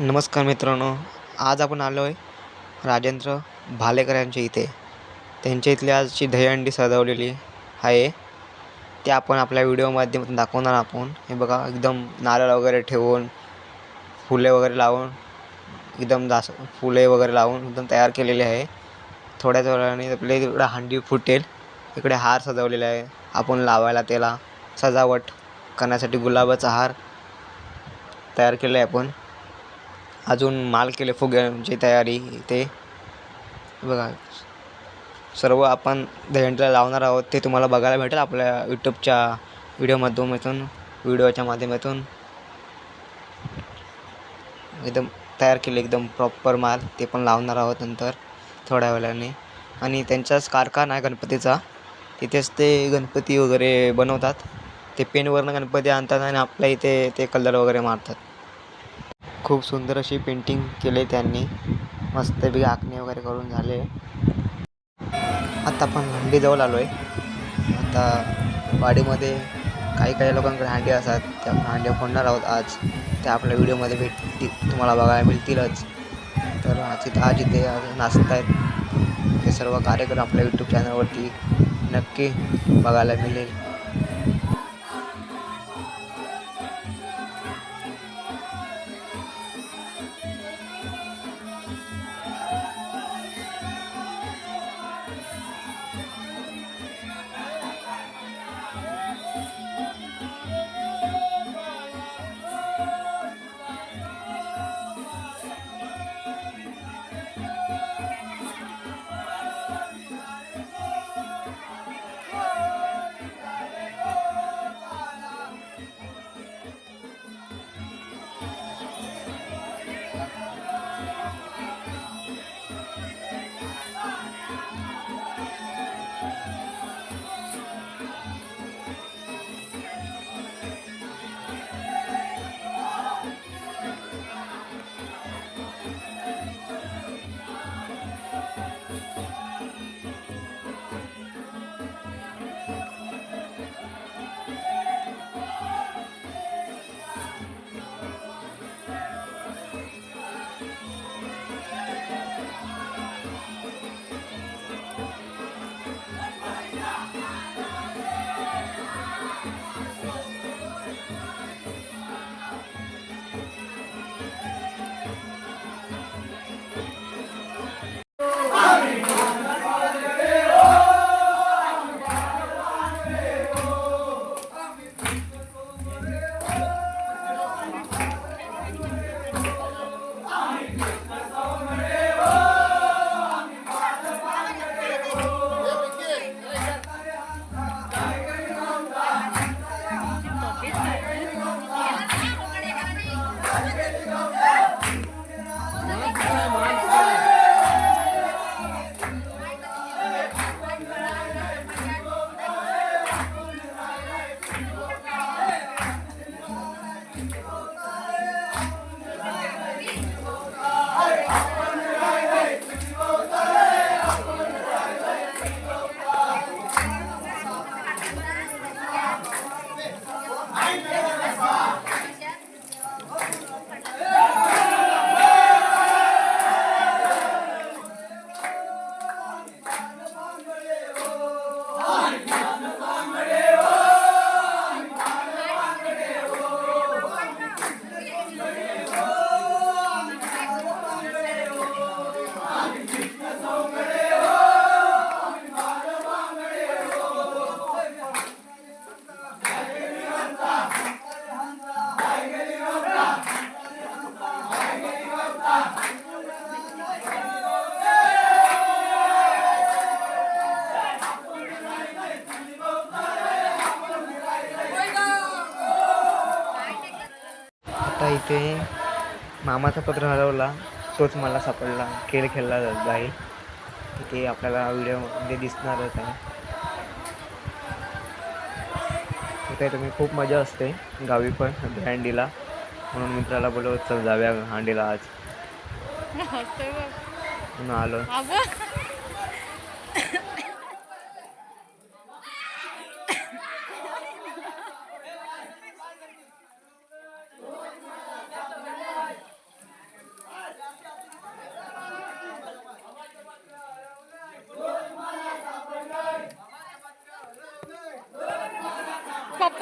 नमस्कार मित्रांनो आज आपण आलो आहे राजेंद्र भालेकर यांच्या इथे. त्यांच्या इथली आजची दहीहंडी सजवलेली आहे. ते आपण आपल्या व्हिडिओ माध्यमातून दाखवणार आपण हे बघा एकदम नारळ वगैरे ठेवून फुले वगैरे लावून एकदम दास फुले वगैरे लावून एकदम तयार केलेले आहे. थोड्याच वेळाने आपल्या इकडं हंडी फुटेल. इकडे हार सजवलेला आहे. आपण लावायला त्याला सजावट करण्यासाठी गुलाबाचा हार तयार केलं आहे आपण. अजून माल केले फुग्यांची तयारी ते. बघा सर्व आपण दहीहंडीला लावणार आहोत ते तुम्हाला बघायला भेटेल आपल्या यूट्यूबच्या व्हिडिओ माध्यमातून व्हिडिओच्या माध्यमातून. एकदम तयार केले एकदम प्रॉपर माल ते पण लावणार आहोत नंतर थोड्या वेळाने. आणि त्यांचाच कारखाना आहे गणपतीचा. तिथेच ते गणपती वगैरे बनवतात. ते पेनवरनं गणपती आणतात आणि आपल्या इथे ते कलर वगैरे मारतात. खूप सुंदर अशी पेंटिंग केले त्यांनी. मस्तपैकी आखणी वगैरे करून झाले. आता आपण हंडीजवळ आलो आहे आता वाडीमध्ये काही काही लोकांकडे हांडी असतात. त्या हांड्या फोडणार आहोत आज. त्या आपल्या व्हिडिओमध्ये भेटतील. तुम्हाला बघायला मिळतीलच. तर आज इथं आज इथे नाचत आहेत ते सर्व कार्यक्रम आपल्या यूट्यूब चॅनलवरती नक्की बघायला मिळेल. मामाचा पत्र हरवला तोच मला सापडला. खेळ खेळला जात आहे इथे आपल्याला व्हिडिओमध्ये दिसणारच आहे. इथे तुम्ही खूप मजा असते. गावी पण हंडीला. म्हणून मित्राला बोलव चल जाऊया हांडीला आज. हसतोय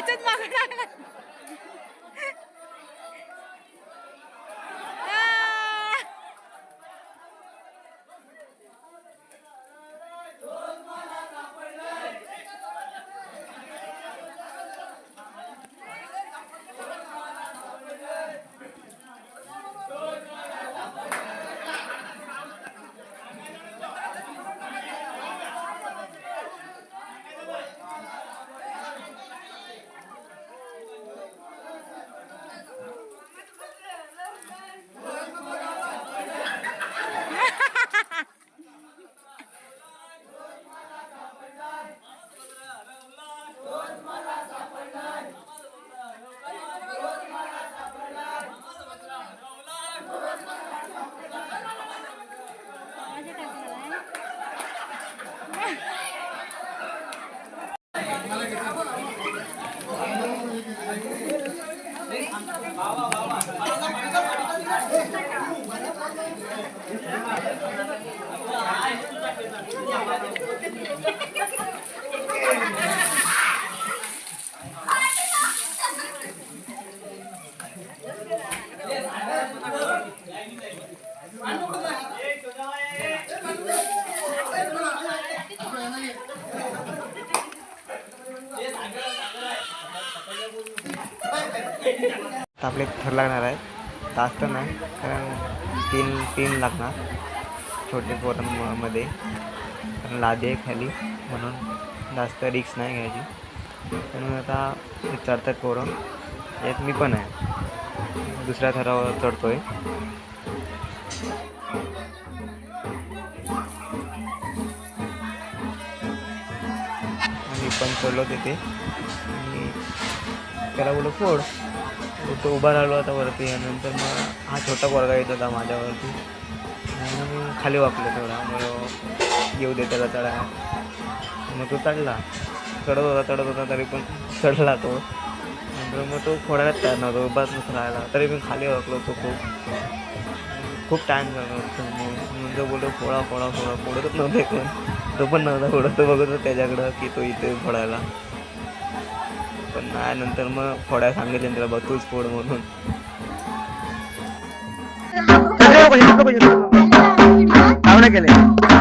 बघ. म्हणून आलो अगं त्याच्यात मागं लागणार आहे. तास तर नाही कारण तीन तीन लागणार. छोटे पोरांमध्ये कारण लादी आहे खाली म्हणून जास्त रिक्स नाही घ्यायची. म्हणून आता विचारतात पोरं यात मी पण आहे. दुसऱ्या थरावर चढतो आहे मी पण चढलो तिथे. आणि त्याला बोललो फोड. तो- उभा राहिलो होता वरती आणि नंतर मग हा छोटा पोरगा येत होता माझ्यावरती. आणि मग मी खाली वाकलो थोडा मग येऊ दे त्याला चढा. मग तो चढला. चढत होता चढत होता तरी पण चढला तो. नंतर मग तो फोडायलाच तयार नव्हता उभाच नसता राहिला तरी पण खाली वाकलो तो खूप. खूप टाईम झाला होता. मग म्हणजे बोलतो फोडा फोडा फोडा. फोडतच नव्हते कोण. तो पण नव्हता फोडत. तो बघत होता त्याच्याकडं की तो इथे फोडायला. पण नाही नंतर मग फोडायला सांगितले त्याला बघ तूच फोड म्हणून. केले.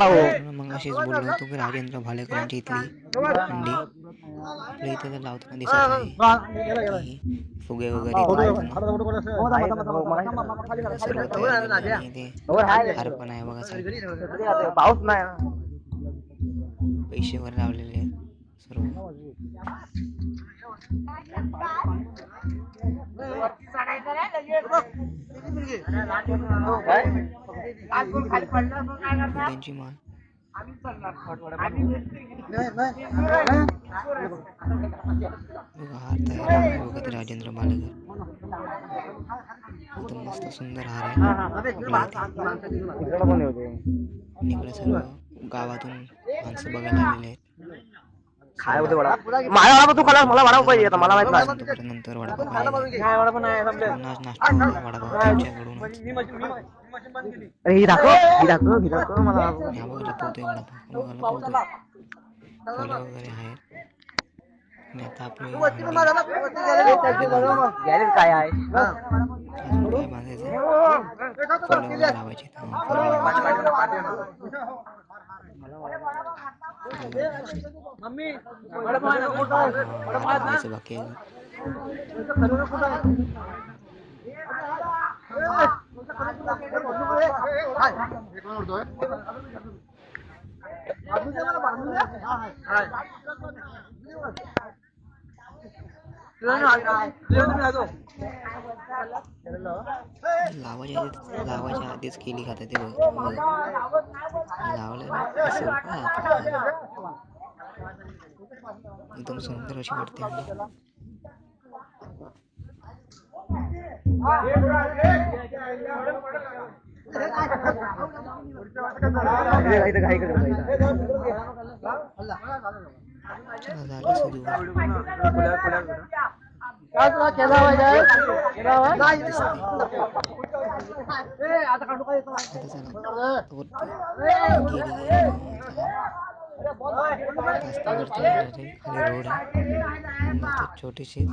भाऊ मग अशीच बोललो होतो की राजेंद्र भालेकरांची इथली हंडी आपल्या इथे तर लावताना दिसत फुगे वगैरे सर्व ते हार पण आहे बघा सर्व पाऊस नाही पैसे वर लावलेले आहेत सर्व हार तयार आहे राजेंद्र मालेगर एकदम मस्त सुंदर हार आहे. इकडे सर्व गावातून माणसं बघायला आलेले आहेत. काय होते वडा? माझ्या वडा तू खाला मला वडा पाहिजे आता मला माहीत नाही. नंतर काय वडा पण आहे नाश्ता वगैरे वडापाव त्यांच्याकडूनच अरे ही दाखव ही दाखव ही दाखव मला. ह्या वगैरे आणि आता आपली गॅरेज काय आहे? बांधायचं लावायची बाकी लावायच्या आधीच लावायच्या आधीच केली खाता ते बघ. बघ. लावलं ना असं बघा. एकदम सुंदर अशी वाटते झालं सुरू आता चला वरती गेली रोड आहे छोटीशी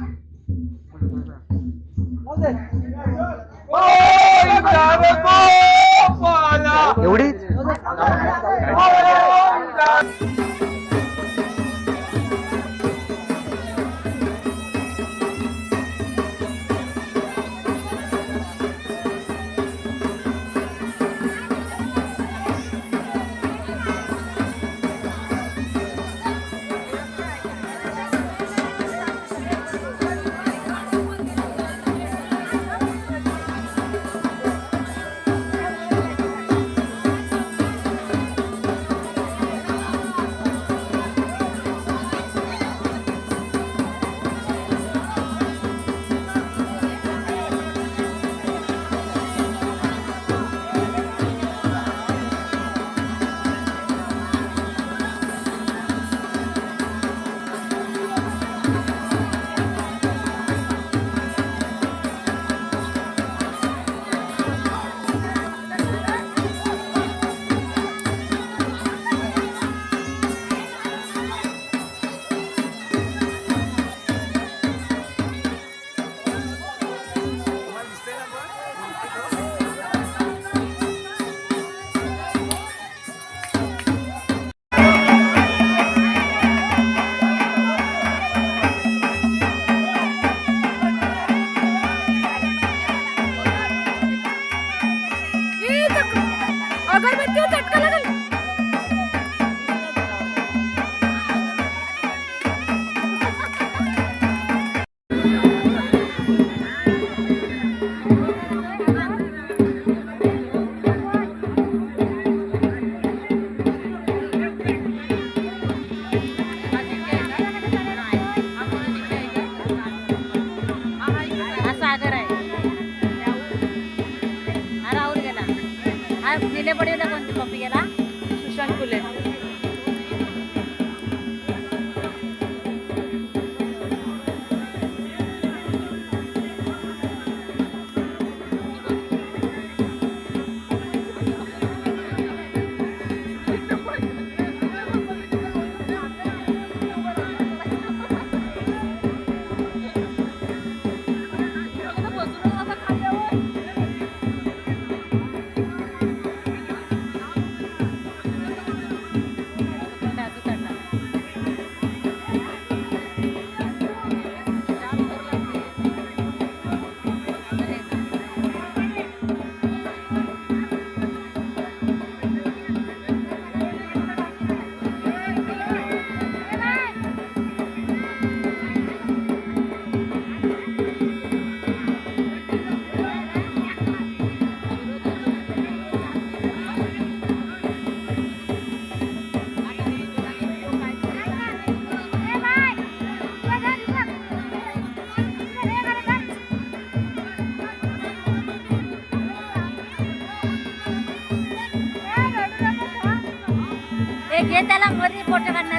எதெல்லாம் முறி போட்டு வந்த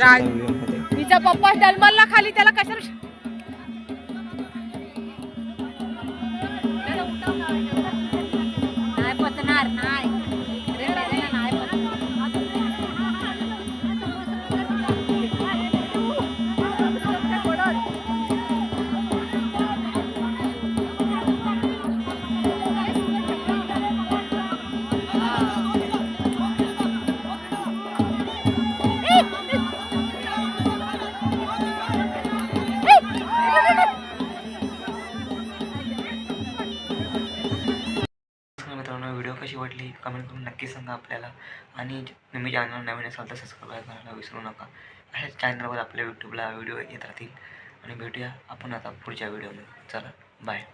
राज- तिचा पप्पा जन्मला खाली त्याला कशाला आणि तुम्ही चॅनल नवीन असाल तर सबस्क्राईब करायला विसरू नका. अशाच चॅनलवर आपल्या यूट्यूबला व्हिडिओ येत राहतील. आणि भेटूया आपण आता पुढच्या व्हिडिओमध्ये चला बाय